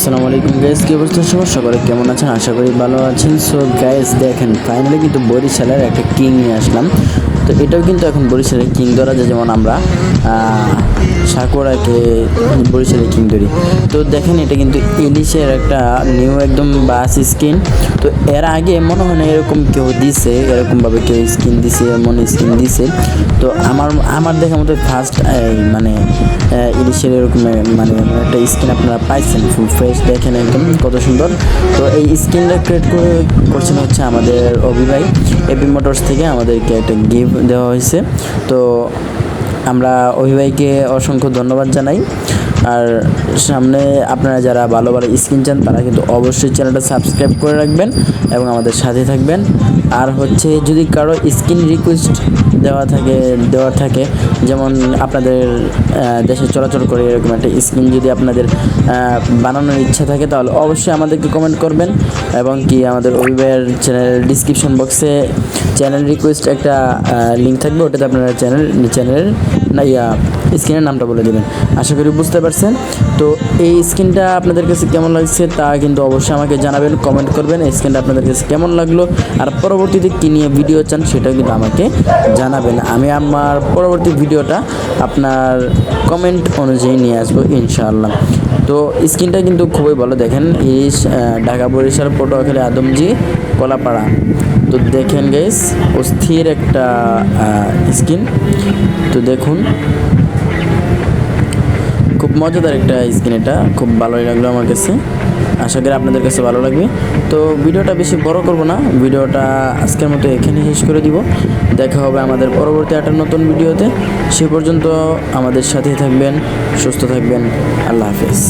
আসসালামু আলাইকুম গ্যাস কি অবস্থা সবার? সকলে কেমন আছেন? আশা করি ভালো আছেন। সো গ্যাস দেখেন ফাইনালি কিন্তু বরিশালের একটা কিং নিয়ে আসলাম। তো এটাও কিন্তু এখন বরিশালের কিং যায় যেমন আমরা সাকুরাকে বরিশালের কিং ধরি তো দেখেন এটা কিন্তু ইলিশের একটা নিউ একদম বাস স্কিন তো এর আগে মনে হয় না এরকম কেউ দিছে, এরকমভাবে কেউ স্কিন দিছে, এমন স্কিন দিছে। তো আমার আমার দেখা মতো ফার্স্ট মানে ইলিশের এরকম মানে একটা স্কিন আপনারা পাইছেন ফুল ফ্রেশ দেখেন একদম কত সুন্দর। তো এই স্কিনটা ক্রিয়েট করে, করছেন হচ্ছে আমাদের অভিভাই এপি মোটরস থেকে আমাদেরকে একটা গিফট দেওয়া হয়েছে। তো আমরা অভিবাইকে অসংখ্য ধন্যবাদ জানাই। আর সামনে আপনারা যারা ভালো ভালো স্কিন চান, তারা কিন্তু অবশ্যই চ্যানেলটা সাবস্ক্রাইব করে রাখবেন এবং আমাদের সাথে থাকবেন। আর হচ্ছে যদি কারও স্কিন রিকোয়েস্ট দেওয়া থাকে দেওয়া থাকে, যেমন আপনাদের দেশে চলাচল করে এরকম একটা স্কিন যদি আপনাদের বানানোর ইচ্ছা থাকে, তাহলে অবশ্যই আমাদেরকে কমেন্ট করবেন এবং কি আমাদের অভিভাবকের চ্যানেল ডিসক্রিপশন বক্সে চ্যানেল রিকোয়েস্ট একটা লিঙ্ক থাকবে। ওটাতে আপনারা চ্যানেল চ্যানেলের না, ইয়া স্ক্রিনের নামটা বলে দেবেন। আশা করি বুঝতে পারছেন। তো এই স্ক্রিনটা আপনাদের কাছে কেমন লাগছে তা কিন্তু অবশ্যই আমাকে জানাবেন কমেন্ট করবেন, এই স্ক্রিনটা আপনাদের কাছে কেমন লাগল, আর পরবর্তীতে কী নিয়ে ভিডিও চান সেটাও কিন্তু আমাকে জানাবেন। আমি আমার পরবর্তী ভিডিওটা আপনার কমেন্ট অনুযায়ী নিয়ে আসব ইনশাআল্লাহ। তো স্ক্রিনটা কিন্তু খুবই ভালো দেখেন, ইস ঢাকা বরিশাল, পটুয়াখালী, আদমজি, কলাপাড়া। তো দেখেন গাইস অস্থির একটা স্কিন তো দেখুন। খুব মজাদার একটা স্কিন এটা। খুব ভালোই লাগল আমার কাছে। আশা করি আপনাদের কাছে ভালো লাগবে। তো ভিডিওটা বেশি বড় করব না। ভিডিওটা আজকের মতো এখানে শেষ করে দিব। দেখা হবে আমাদের পরবর্তী একটা নতুন ভিডিওতে। সে পর্যন্ত আমাদের সাথেই থাকবেন, সুস্থ থাকবেন। আল্লাহ হাফেজ।